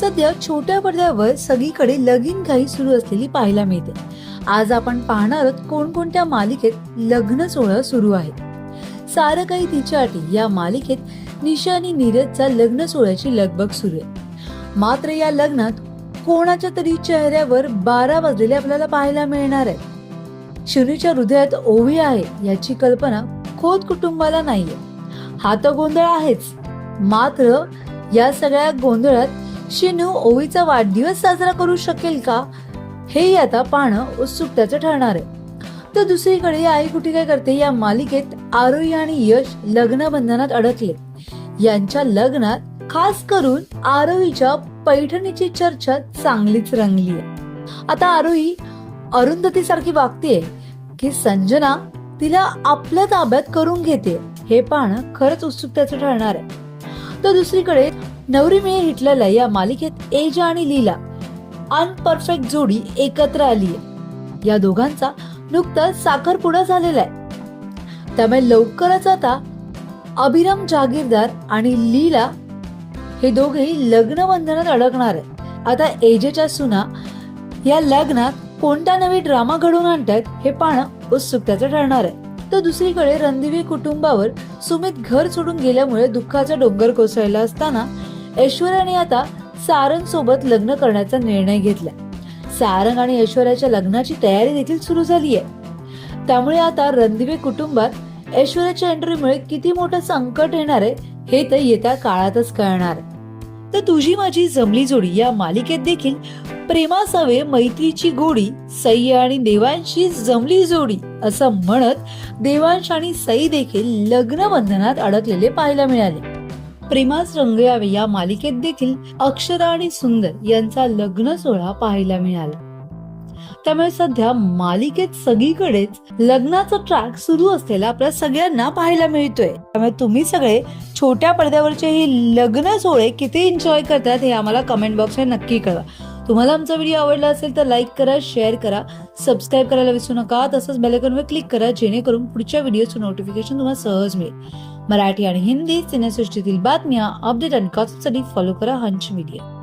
सध्या छोट्या पडद्यावर सगळीकडे लगीन काही सुरू असलेली पाहायला मिळते. आज आपण पाहणार आहोत कोणकोणत्या मालिकेत लग्न सोहळा सुरू आहे. सारं काही तिच्या अटी या मालिकेत निशा आणि नीरजचा लग्न सोहळ्याची लगबग सुरू आहे. मात्र या लग्नात कोणाच्या तरी चेहऱ्यावर बारा वाजलेले आपल्याला पाहायला मिळणार आहे शिरीच्या हृदयात ओवी आहे याची कल्पना खोत कुटुंबाला नाहीये. हा तर गोंधळ आहेच. मात्र या सगळ्या गोंधळात शिनू ओवीचा वाढदिवस साजरा करू शकेल का? हेही आता पाहणं उत्सुकतेचं ठरणार आहे. तर दुसरीकडे आई कुठे काय करते? या मालिकेत आरोही आणि यश लग्न बंधनात अडकले. यांच्या लग्नात खास करून आरोहीच्या पैठणीची चर्चा चांगलीच रंगली आहे. आता आरोही अरुंधती सारखी वागतेय की संजना तिला आपल्या ताब्यात करून घेते. हे पाहणं खरंच उत्सुकतेचं ठरणार आहे. तर दुसरीकडे नवरी मिळे हिटलरला या मालिकेत एजा आणि लीला. अनपरफेक्ट जोडी एकत्र आली आहे. या दोघांचा नुकताच साखरपुडा झालेला आहे. त्यामुळे लवकरच आता अभिराम जागीरदार आणि लीला हे दोघेही लग्न बंधनात अडकणार आहे आता एजेच्या सुना या लग्नात कोणता नवी ड्रामा घडवून आणतायत हे पाहणं उत्सुकतेचं ठरणार आहे. तर दुसरीकडे रणदिवी कुटुंबावर सुमित घर सोडून गेल्यामुळे दुःखाचा डोंगर कोसळला असताना ऐश्वर्याने आता सारंग सोबत लग्न करण्याचा निर्णय घेतला सारंग आणि ऐश्वर्याच्या लग्नाची तयारी देखील सुरू झाली आहे त्यामुळे आता रणदिवे कुटुंबात ऐश्वर्याच्या एंट्रीमुळे किती मोठं संकट येणार आहे हे तर येत्या काळातच कळणार. आहे. तर तुझी माझी जमली जोडी या मालिकेत देखील प्रेमासावे मैत्रीची गोडी सई आणि देवांशी जमली जोडी असं म्हणत देवांश आणि सई देखील लग्न बंधनात अडकलेले पाहायला मिळाले. प्रेमास रंग यावे या मालिकेत देखील अक्षरा आणि सुंदर यांचा लग्न सोहळा पाहायला मिळाला. त्यामुळे सध्या मालिकेत सगळीकडेच लग्नाचा ट्रॅक सुरू असलेला आपल्या सगळ्यांना पाहायला मिळतोय. त्यामुळे तुम्ही सगळे छोट्या पडद्यावरचे हे लग्न सोहळे किती एन्जॉय करतात हे आम्हाला कमेंट बॉक्समध्ये नक्की कळवा. तुम्हाला आमचा व्हिडिओ आवडला असेल तर लाईक करा शेअर करा सबस्क्राईब करायला विसरू नका. तसंच बेलेकॉनवर क्लिक करा जेणेकरून पुढच्या व्हिडिओचं नोटिफिकेशन तुम्हाला सहज मिळेल. मराठी आणि हिंदी सिनेसृष्टीतील बातम्या अपडेट आणि कॉन्ससाठी फॉलो करा हंच मीडिया